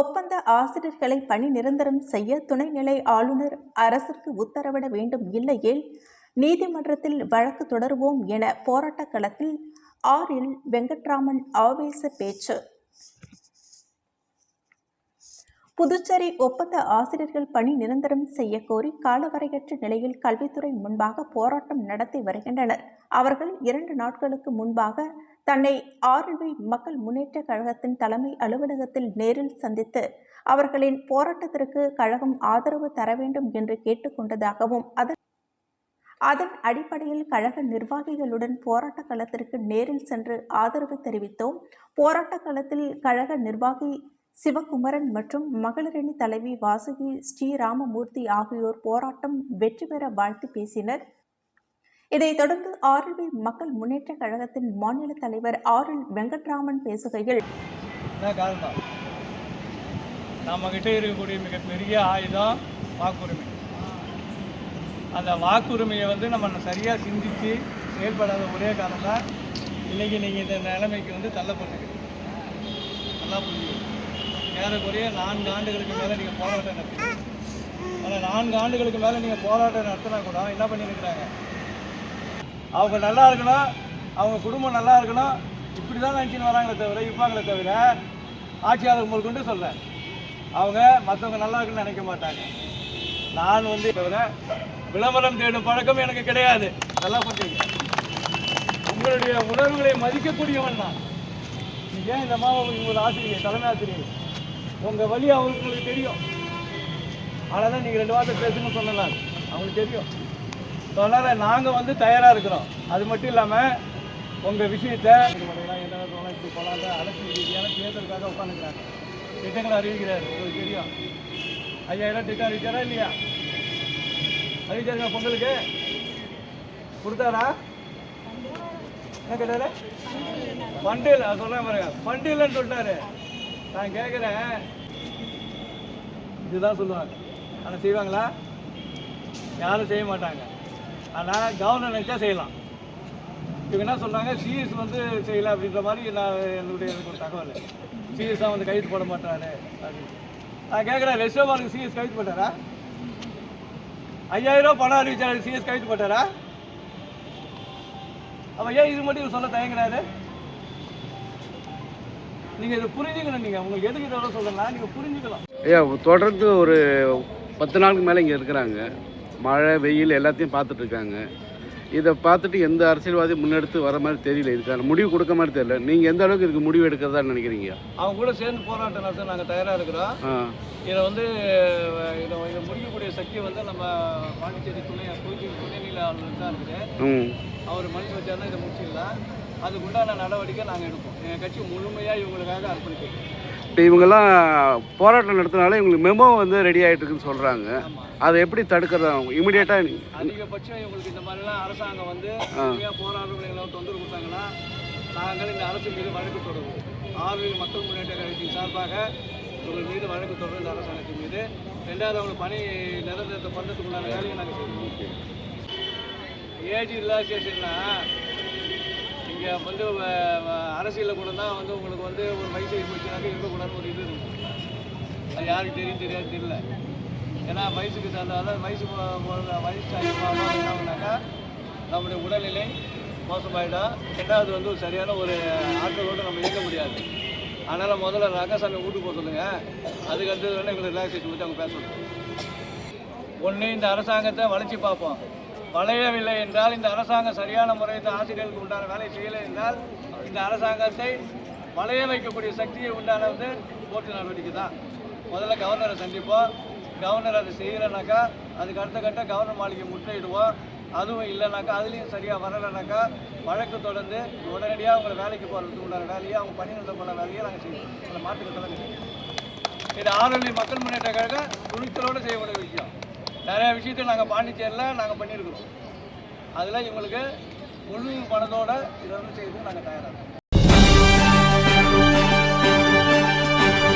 ஒப்பந்த ஆசிரியர்களை பணி நிரந்தரம் செய்ய துணைநிலை ஆளுநர் அரசிற்கு உத்தரவிட வேண்டும் இல்லையேல் நீதிமன்றத்தில் வழக்கு தொடருவோம் என போராட்டக் களத்தில் ஆரில் வெங்கட்ராமன் ஆவேச பேச்சு. புதுச்சேரி ஒப்பந்த ஆசிரியர்கள் பணி நிரந்தரம் செய்ய கோரி காலவரையற்ற நிலையில் கல்வித்துறை முன்பாக போராட்டம் நடத்தி வருகின்றனர். அவர்கள் இரண்டு நாட்களுக்கு முன்பாக தன்னை ஆர்வி மக்கள் முன்னேற்ற கழகத்தின் தலைமை அலுவலகத்தில் நேரில் சந்தித்து அவர்களின் போராட்டத்திற்கு கழகம் ஆதரவு தர வேண்டும் என்று கேட்டுக்கொண்டதாகவும் அதன் அதன் அடிப்படையில் கழக நிர்வாகிகளுடன் போராட்ட களத்திற்கு நேரில் சென்று ஆதரவு தெரிவித்தோம். போராட்ட களத்தில் கழக நிர்வாகி சிவகுமரன் மற்றும் மகளிரணி தலைவி வாசுகி ஸ்ரீராமமூர்த்தி ஆகியோர் போராட்டம் வெற்றி பெற வாழ்த்து பேசினர். இதைத் தொடர்ந்து ஆர்எல்வி மக்கள் முன்னேற்ற கழகத்தின் மாநில தலைவர் ஆர் எல் வெங்கட்ராமன் பேசுகையில் என்ன காரணம்? இருக்கக்கூடிய மிகப்பெரிய ஆயுதம் வாக்குரிமை. அந்த வாக்குரிமையை வந்து நம்ம சரியாக சிந்தித்து செயல்படாத ஒரே காரணம் தான் இன்றைக்கி நீங்கள் இந்த நிலைமைக்கு வந்து தள்ளப்பட்டிருக்கீங்க. நல்லா புரியுது ஏறக்குறைய நான்கு ஆண்டுகளுக்கு மேலே நீங்கள் போராட்டம் நடத்துறீங்க ஆனால் நான்கு ஆண்டுகளுக்கு மேலே நீங்கள் போராட்டம் நடத்தினா கூட என்ன பண்ணியிருக்கிறாங்க அவங்க நல்லா இருக்கணும் அவங்க குடும்பம் நல்லா இருக்கணும். இப்படி தான் நினச்சின்னு வராங்களே தவிர இருப்பாங்களே தவிர ஆட்சியாளர் முதற்கொண்டு சொல்ல அவங்க மற்றவங்க நல்லா இருக்குன்னு நினைக்க மாட்டாங்க. நான் வந்து தவிர விளம்பரம் தேடும் பழக்கம் எனக்கு கிடையாது. நல்லா பண்ணுறீங்க உங்களுடைய உணர்வுகளை மதிக்கக்கூடியவன் நான். ஏன் இந்த மாவு உங்களோட ஆசிரியர் தலைமை ஆசிரியர்? உங்கள் வழி அவங்களுக்கு உங்களுக்கு தெரியும். ஆனால் தான் நீங்கள் ரெண்டு வார்த்தை பேசுன்னு சொல்லலாம் அவங்களுக்கு தெரியும். ஸோ அதனால் நாங்கள் வந்து தயாராக இருக்கிறோம். அது மட்டும் இல்லாமல் உங்கள் விஷயத்தை என்ன போகலாம் இப்படி போகலாம் அரசியல் ரீதியான தேர்தலுக்காக உட்காந்துக்கிறாங்க திட்டங்களை அறிவிக்கிறார். உங்களுக்கு தெரியும். ஐயாயிரம் திட்டம் அறிவிச்சாரா இல்லையா? அறிவிச்சாருங்க பொங்கலுக்கு. கொடுத்தாரா? என்ன கேட்டாரு? பண்டில் சொல்கிறேன் பாருங்க. பண்டில்னு சொல்லிட்டாரு. நான் கேட்குறேன் இதுதான் சொல்லுவாங்க. ஆனால் செய்வாங்களா? யாரும் செய்ய மாட்டாங்க. ஆனால் கவர்னர் நினச்சா செய்யலாம். இவங்க என்ன சொல்கிறாங்க சிஎஸ் வந்து செய்யலாம் அப்படின்ற மாதிரி நான் என்னுடைய எனக்கு ஒரு தகவல். சிஎஸ் தான் வந்து கைது போட மாட்டாரு அப்படின்னு. நான் கேட்குறேன் ரெஸ்டோபாலுக்கு சிஎஸ் கைது போட்டாரா? ஐயாயிரம் ரூபா பணம் அறிவிச்சாரு சிஎஸ் கைது போட்டாரா? அவன் ஏன் இது மட்டும் இவர் சொல்ல தயங்குறாரு? நீங்கள் இதை புரிஞ்சுக்கணும் நீங்கள் உங்களுக்கு எதுக்கு இதோட சொல்கிறேன்னா நீங்கள் புரிஞ்சுக்கலாம். ஐயா தொடர்ந்து ஒரு பத்து நாளுக்கு மேலே இங்கே இருக்கிறாங்க. மழை வெயில் எல்லாத்தையும் பார்த்துட்டு இருக்காங்க. இதை பார்த்துட்டு எந்த அரசியல்வாதியும் முன்னெடுத்து வர மாதிரி தெரியல. இதுக்கான முடிவு கொடுக்க மாதிரி தெரியல. நீங்கள் எந்த அளவுக்கு இதுக்கு முடிவு எடுக்கிறதா நினைக்கிறீங்க அவங்க கூட சேர்ந்து போராட்டம் நடத்த நாங்கள் தயாராக இருக்கிறோம். இதை வந்து இதை இதை முடிக்கக்கூடிய சக்தி வந்து நம்ம பாண்டிச்சேரி துணை புதுச்சேரி துணைநிலை ஆளுநர் தான் இருக்குது. அவர் மனசு வச்சாருன்னா இதை முடிச்சிடலாம். அதுக்கு உண்டான நடவடிக்கை நாங்கள் எடுப்போம். எங்கள் கட்சி முழுமையாக இவங்களுக்காக அர்ப்பணிக்கிறோம் இப்போ இவங்கெல்லாம் போராட்டம் நடத்தினால இவங்களுக்கு மெமோ வந்து ரெடி ஆகிட்டு இருக்குன்னு சொல்கிறாங்க அதை எப்படி தடுக்கிறதா? இமிடியேட்டாக அதிகபட்சம் இவங்களுக்கு இந்த மாதிரிலாம் அரசாங்கம் வந்து போராடுறவங்களை தொந்தரவு கொடுத்தாங்கன்னா நாங்கள் இந்த அரசு மீது வழக்கு தொடருவோம் ஆர்வல் மக்கள் முன்னேற்ற கழகத்தின் சார்பாக உங்கள் மீது வழக்கு தொடரும் இந்த அரசாங்கத்தின் மீது. ரெண்டாவது அவங்க பணி நிரந்தரத்தை பண்ணுறதுக்கு உண்டான வேலையை நாங்கள் செய்வோம். ஏஜ் ரிலாக்ஸேஷன்னா நீங்கள் வந்து அரசியலில் கூட தான் வந்து உங்களுக்கு வந்து ஒரு வயசு போச்சுனாக்க இருக்கக்கூடாதுன்னு ஒரு இது இருக்கும் அது யாருக்கு தெரியும் தெரியாது தெரியல. ஏன்னா வயசுக்கு தகுந்த வயசு போ- வயசு அதிகமாக நம்முடைய உடல்நிலை மோசமாயிடும். ரெண்டாவது வந்து ஒரு சரியான ஒரு ஆற்றலோடு நம்ம இயங்க முடியாது. அதனால் முதல்ல ரங்கசாமி வீட்டுக்கு போக சொல்லுங்கள் அதுக்கு அடுத்தது வேணால் எங்களுக்கு ரிலாக்ஸேஷன் பற்றி அவங்க பேச சொல்லுங்கள் ஒன்று இந்த அரசாங்கத்தை வளர்ச்சி பார்ப்போம். வளையவில்லை என்றால் இந்த அரசாங்கம் சரியான முறையில் ஆசிரியர்களுக்கு உண்டான வேலை செய்யலை என்றால் இந்த அரசாங்கத்தை வளைய வைக்கக்கூடிய சக்தியை உண்டான வந்து நடவடிக்கை தான். முதல்ல கவர்னரை சந்திப்போம். கவர்னர் அதை செய்யலைனாக்கா அதுக்கு அடுத்த கட்ட கவர்னர் மாளிகை முற்றுகையிடுவோம். அதுவும் இல்லைனாக்கா அதுலேயும் சரியாக வரலைனாக்கா வழக்கு தொடர்ந்து உடனடியாக அவங்க வேலைக்கு போகிறதுக்கு உண்டான வேலையை அவங்க பணிநிறுத்தம் பண்ண வேலையை நாங்கள் செய்வோம். அதில் மாற்றுக்கிறதுல இது ஆரோக்கிய மக்கள் முன்னேற்ற கழகம் துணிச்சலோடு செய்யக்கூடிய விஷயம். நிறைய விஷயத்தை நாங்கள் பாண்டிச்சேரியில் நாங்கள் பண்ணியிருக்கிறோம். அதில் இவங்களுக்கு முழு பணத்தோடு இதை வந்து செய்யறதுக்கு நாங்கள் தயாராக இருக்கோம்.